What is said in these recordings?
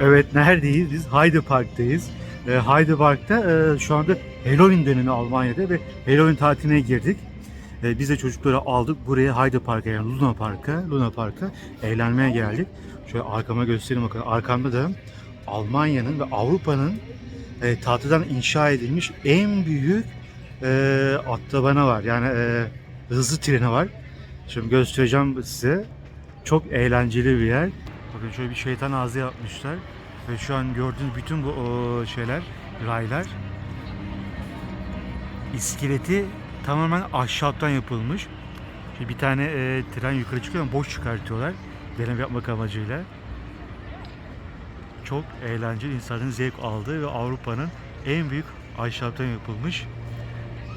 Evet neredeyiz? Biz Hyde Park'tayız. E, Park'ta e, şu anda Halloween dönemi Almanya'da ve Halloween tatiline girdik. E, biz de çocukları aldık buraya Park'a yani Luna Park'a, Luna Park'a eğlenmeye geldik. Şöyle arkama göstereyim bakın. Arkamda da Almanya'nın ve Avrupa'nın e, tahtadan inşa edilmiş en büyük e, attabana var. Yani e, hızlı treni var. Şimdi göstereceğim size. Çok eğlenceli bir yer. Bakın şöyle bir şeytan ağzı yapmışlar. Ve şu an gördüğünüz bütün bu o, şeyler, raylar iskeleti tamamen ahşaptan yapılmış. Şimdi bir tane e, tren yukarı çıkıyor ama boş çıkartıyorlar. Deneme yapmak amacıyla. Çok eğlenceli, insanların zevk aldığı ve Avrupa'nın en büyük ahşaptan yapılmış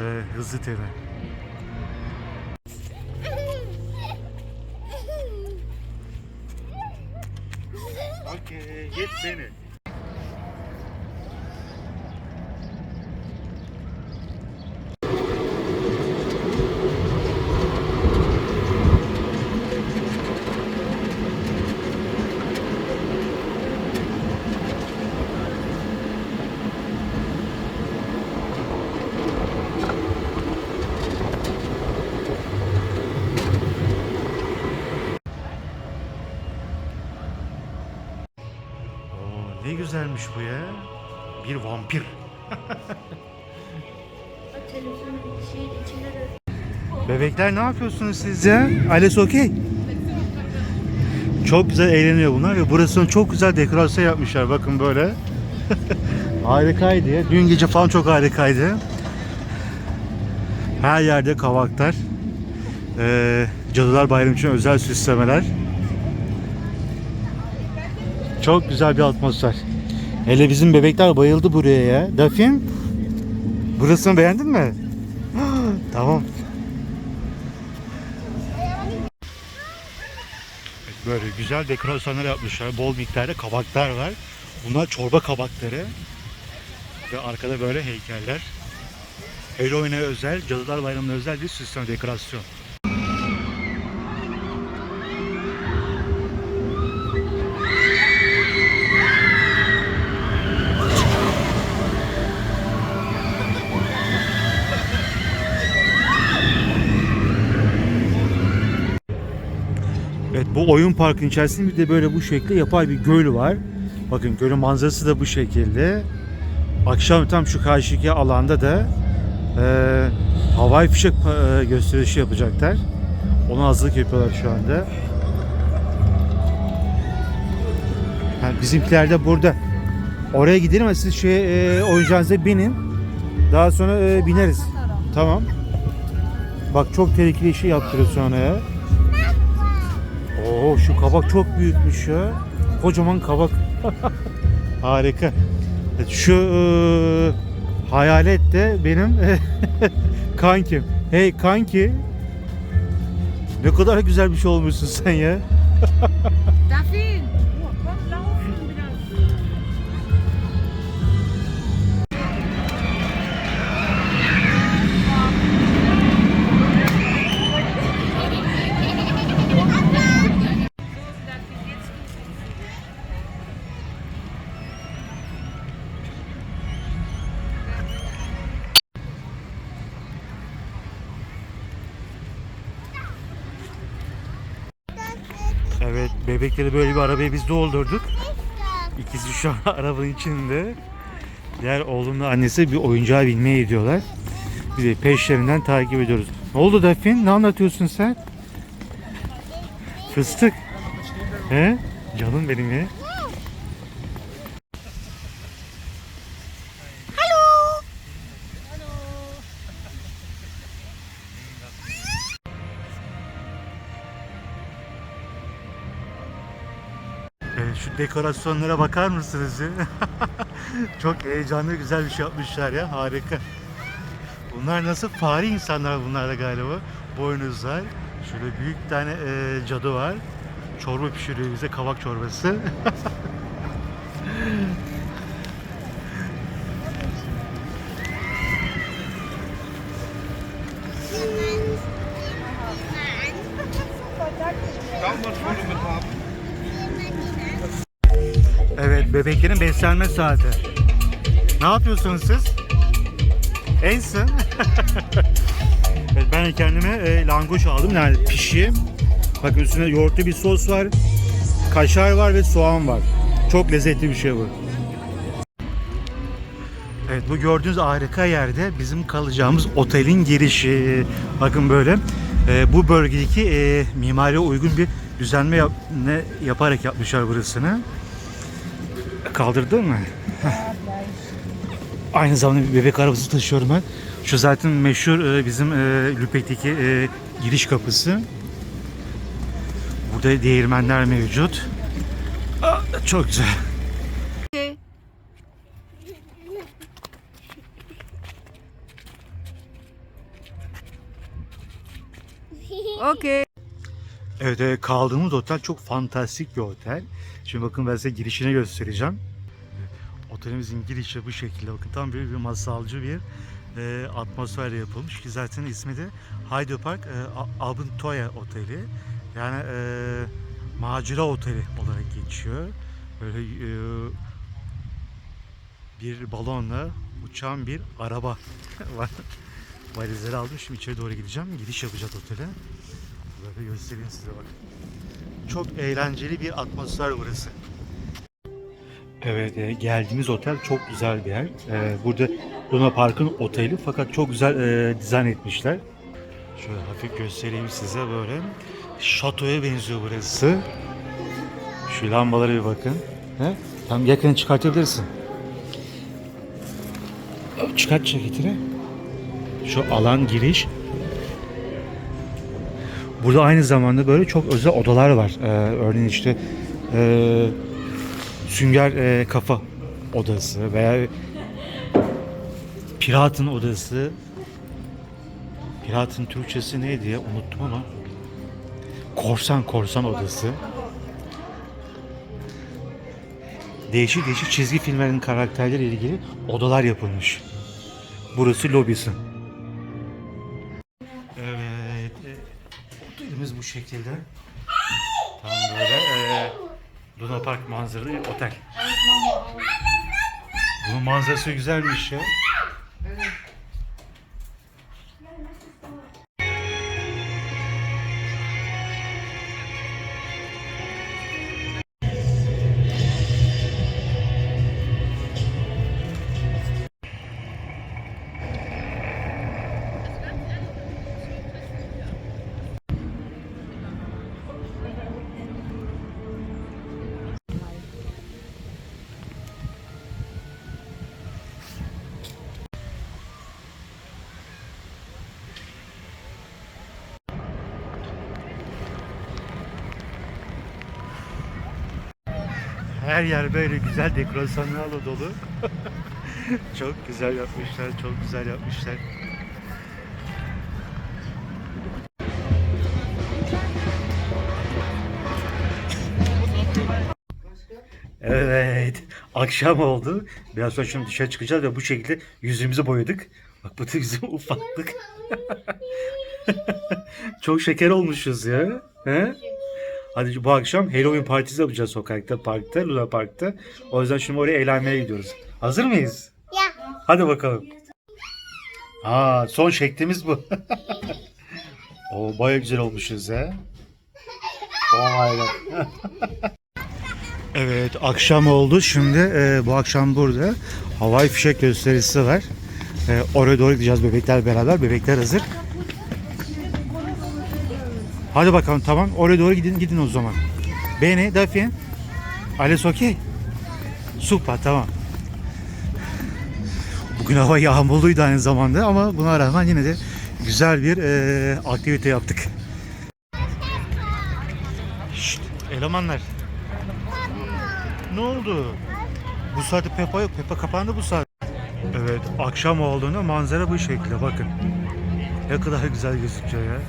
e, hızlı treni. Okey, güzelmiş bu ya. Bir vampir. Bebekler ne yapıyorsunuz siz ya? Ailesi okey. Çok güzel eğleniyor bunlar ve burasını çok güzel dekorasyon yapmışlar. Bakın böyle. Harikaydı ya. Dün gece falan çok harikaydı. Her yerde kavaklar. Ee, Cadılar Bayramı için özel süslemeler. Çok güzel bir atmosfer. Hele bizim bebekler bayıldı buraya ya. Dafin, burasını beğendin mi? tamam. Böyle güzel dekorasyonlar yapmışlar. Bol miktarda kabaklar var. Bunlar çorba kabakları. Ve arkada böyle heykeller. Halloween'e özel, Cadılar Bayramı'na özel bir süsleme dekorasyon. Oyun parkın içerisinde bir de böyle bu şekilde yapay bir göl var. Bakın gölün manzarası da bu şekilde. Akşam tam şu karşıki alanda da e, havai fişek e, gösterişi yapacaklar. Ona hazırlık yapıyorlar şu anda. Ha, bizimkiler de burada. Oraya gidelim ama siz şey e, oyuncağınıza binin. Daha sonra e, bineriz. Tamam. Bak çok tehlikeli işi yaptırıyor sonra ya. Şu kabak çok büyükmüş ya. Kocaman kabak. Harika. Şu eee, hayalet de benim kankim. Hey kanki. Ne kadar güzel bir şey olmuşsun sen ya. bebekleri böyle bir arabaya biz doldurduk. İkisi şu an arabanın içinde. Diğer oğlumla annesi bir oyuncağa binmeye gidiyorlar. Bir de peşlerinden takip ediyoruz. Ne oldu Daphne? Ne anlatıyorsun sen? Fıstık. He? Canım benim ya. Dekorasyonlara bakar mısınız? Çok heyecanlı güzel bir şey yapmışlar ya harika. Bunlar nasıl fare insanlar bunlar da galiba. Boynuzlar. Şöyle büyük tane e, cadı var. Çorba pişiriyor bize kavak çorbası. bebeklerin beslenme saati. Ne yapıyorsunuz siz? Ensin. evet, ben kendime e, langoş aldım. Yani pişi. Bakın üstünde yoğurtlu bir sos var. Kaşar var ve soğan var. Çok lezzetli bir şey bu. Evet bu gördüğünüz harika yerde bizim kalacağımız otelin girişi. Bakın böyle. E, bu bölgedeki e, mimariye uygun bir düzenleme yap- ne, yaparak yapmışlar burasını. Kaldırdın mı? Aynı zamanda bir bebek arabası taşıyorum ben. Şu zaten meşhur e, bizim e, Lüpek'teki e, giriş kapısı. Burada değirmenler mevcut. Çok güzel. Okay. Evet, evet, kaldığımız otel çok fantastik bir otel. Şimdi bakın ben size girişine göstereceğim. Otelimizin girişi bu şekilde. Bakın tam böyle bir masalcı bir e, atmosferle yapılmış ki zaten ismi de Hyde Park e, Abuntoya Oteli. Yani e, macera oteli olarak geçiyor. Böyle e, bir balonla uçan bir araba var. Valizleri aldım. Şimdi içeri doğru gideceğim. Giriş yapacağız otele. Böyle göstereyim size bak. Çok eğlenceli bir atmosfer burası. Evet, e, geldiğimiz otel çok güzel bir yer. E, burada Luna Park'ın oteli fakat çok güzel e, dizayn etmişler. Şöyle hafif göstereyim size böyle. Şatoya benziyor burası. Şu lambalara bir bakın. He? Tam yakını çıkartabilirsin. Çıkart ceketini. Şu alan giriş. Burada aynı zamanda böyle çok özel odalar var. Ee, örneğin işte e, sünger e, kafa odası veya piratın odası. Piratın Türkçesi neydi ya unuttum ama. Korsan korsan odası. Değişik değişik çizgi filmlerin karakterleriyle ilgili odalar yapılmış. Burası lobisi. Şekilde. Tam böyle e, Luna Park manzaralı otel. Bunun manzarası güzelmiş ya. Her yer böyle güzel dekorasyonlarla dolu. çok güzel yapmışlar, çok güzel yapmışlar. Evet, akşam oldu. Biraz sonra şimdi dışarı çıkacağız ve bu şekilde yüzümüzü boyadık. Bak bu da bizim ufaklık. Çok şeker olmuşuz ya. He? Hadi bu akşam Halloween partisi yapacağız sokakta, parkta, Luna Park'ta. O yüzden şimdi oraya eğlenmeye gidiyoruz. Hazır mıyız? Ya. Hadi bakalım. Aa, son şeklimiz bu. o baya güzel olmuşuz ha. My God. evet, akşam oldu. Şimdi e, bu akşam burada havai fişek gösterisi var. E, oraya doğru gideceğiz bebekler beraber. Bebekler hazır. Hadi bakalım tamam. Oraya doğru gidin gidin o zaman. Beni, Dafi. Alles okey. Süper tamam. Bugün hava yağmurluydu aynı zamanda ama buna rağmen yine de güzel bir e, aktivite yaptık. Şşt, elemanlar. Ne oldu? Bu saatte Peppa yok. Peppa kapandı bu saat. Evet akşam olduğunda manzara bu şekilde bakın. Ne kadar güzel gözüküyor ya.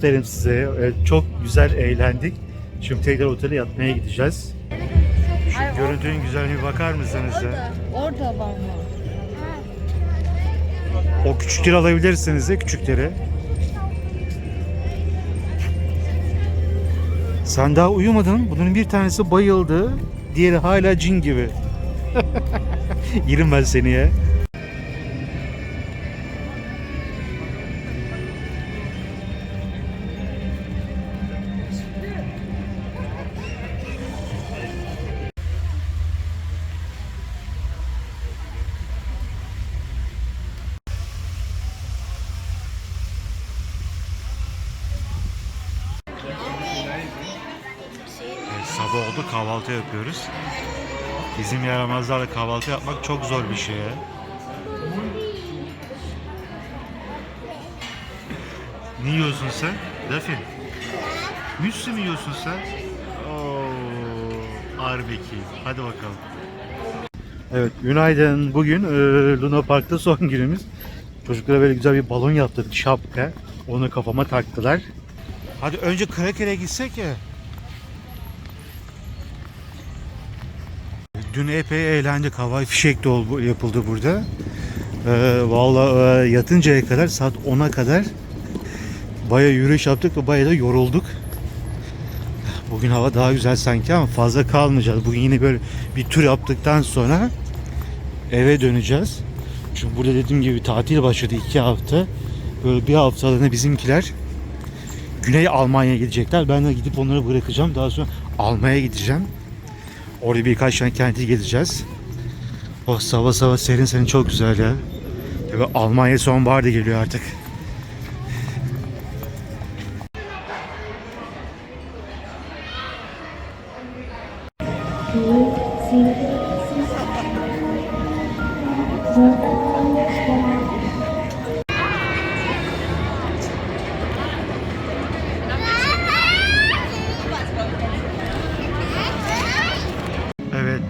Aferin size. Evet, çok güzel eğlendik. Şimdi tekrar otele yatmaya gideceğiz. Şu görüntünün güzelliğine bakar mısınız ya? Orada var mı? O küçükleri alabilirsiniz de küçükleri. Sen daha uyumadın. Bunun bir tanesi bayıldı. Diğeri hala cin gibi. Yerim ben seni ya. Kahvaltı yapıyoruz. Bizim yaramazlarla kahvaltı yapmak çok zor bir şey ya. Ne yiyorsun sen? Defin. Müslü mü yiyorsun sen? Oo, Arbeki. Hadi bakalım. Evet, günaydın. Bugün e, Luna Park'ta son günümüz. Çocuklara böyle güzel bir balon yaptırdık, şapka. Onu kafama taktılar. Hadi önce Kraker'e gitsek ya. Dün epey eğlendik. Havai fişek de yapıldı burada. Ee, Valla yatıncaya kadar saat 10'a kadar baya yürüyüş yaptık ve baya da yorulduk. Bugün hava daha güzel sanki ama fazla kalmayacağız. Bugün yine böyle bir tur yaptıktan sonra eve döneceğiz. Çünkü burada dediğim gibi tatil başladı iki hafta. Böyle bir haftalığına bizimkiler Güney Almanya'ya gidecekler. Ben de gidip onları bırakacağım. Daha sonra almaya gideceğim. Orada birkaç tane kenti gezeceğiz. Oh sabah sabah serin serin çok güzel ya. Ve Almanya sonbahar da geliyor artık.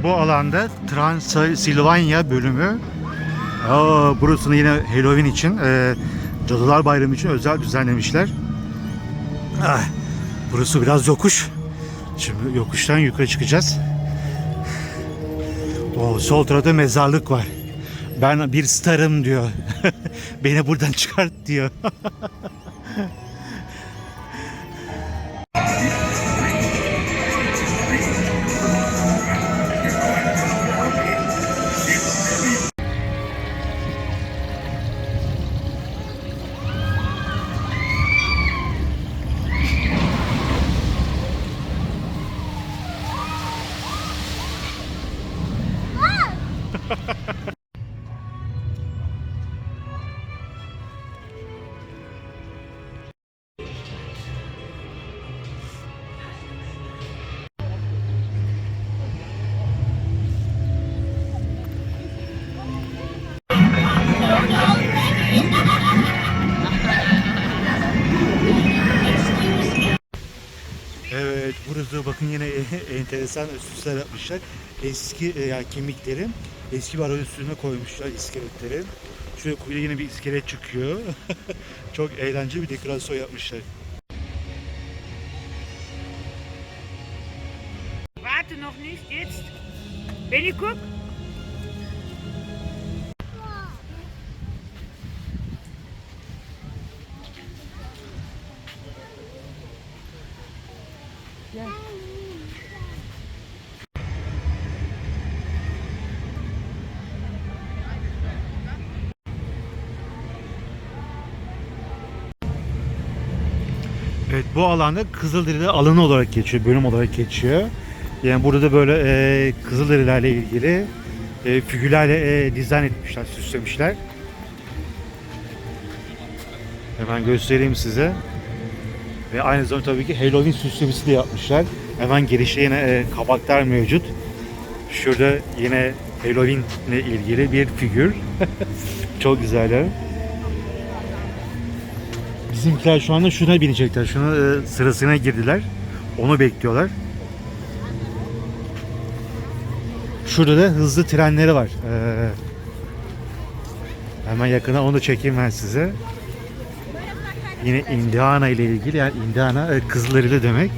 Bu alanda Transilvanya bölümü. Aa, burasını yine Halloween için, e, Cadılar Bayramı için özel düzenlemişler. Ah, burası biraz yokuş. Şimdi yokuştan yukarı çıkacağız. O sol tarafta mezarlık var. Ben bir starım diyor. Beni buradan çıkart diyor. Burası bakın yine enteresan süsler yapmışlar. Eski e, yani kemiklerin eski bir araba üstüne koymuşlar iskeletleri. Şöyle kuyuya yine bir iskelet çıkıyor. Çok eğlenceli bir dekorasyon yapmışlar. Warte noch nicht, jetzt. Benny, guck. gel. Evet bu alanda Kızılderili alanı olarak geçiyor, bölüm olarak geçiyor. Yani burada da böyle e, Kızılderililerle ilgili e, figürlerle e, dizayn etmişler, süslemişler. Hemen göstereyim size. Ve aynı zamanda tabii ki Halloween süslemesi de yapmışlar. Hemen girişte yine e, kabaklar mevcut. Şurada yine Halloween ile ilgili bir figür. Çok güzeller. Bizimkiler şu anda şuna binecekler. Şuna e, sırasına girdiler. Onu bekliyorlar. Şurada da hızlı trenleri var. Ee, hemen yakına onu da çekeyim ben size. Yine Indiana ile ilgili yani Indiana Kızılderili demek.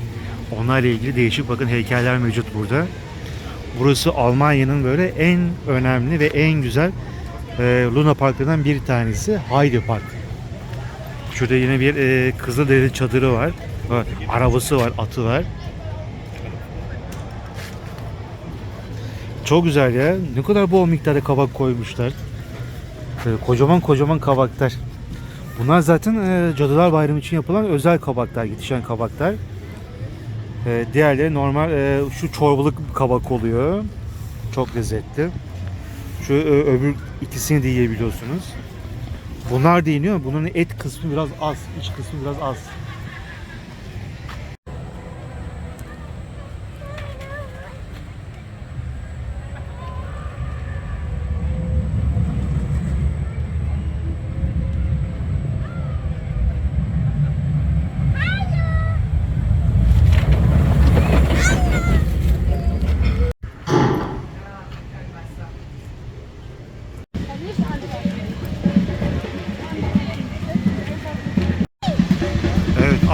Onlarla ilgili değişik bakın heykeller mevcut burada. Burası Almanya'nın böyle en önemli ve en güzel e, Luna Parklarından bir tanesi Heide Park. Şurada yine bir e, Kızılderili çadırı var. Arabası var, atı var. Çok güzel ya. Ne kadar bol miktarda kabak koymuşlar. Böyle kocaman kocaman kabaklar. Bunlar zaten e, Cadılar Bayramı için yapılan özel kabaklar, yetişen kabaklar. E, diğerleri normal e, şu çorbalık kabak oluyor. Çok lezzetli. Şu e, öbür ikisini de yiyebiliyorsunuz. Bunlar da yeniyor. Bunun et kısmı biraz az, iç kısmı biraz az.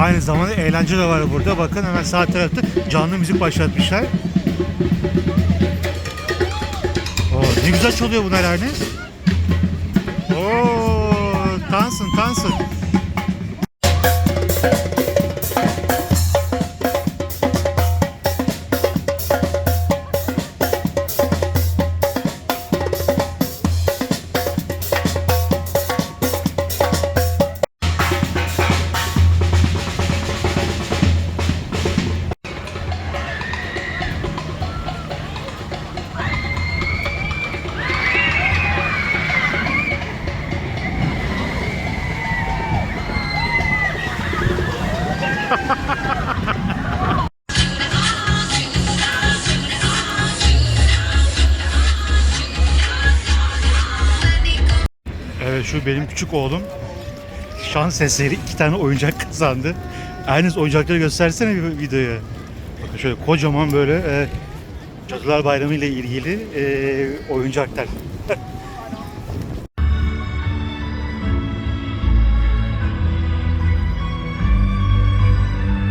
Aynı zamanda eğlence de var burada. Bakın hemen sağ tarafta canlı müzik başlatmışlar. Oo, ne güzel çalıyor bunlar Ernest. Oo, tansın, tansın. Evet şu benim küçük oğlum. Şans eseri iki tane oyuncak kazandı. Ernest oyuncakları göstersene bir videoya. Bakın şöyle kocaman böyle e, Cadılar Bayramı ile ilgili e, oyuncaklar.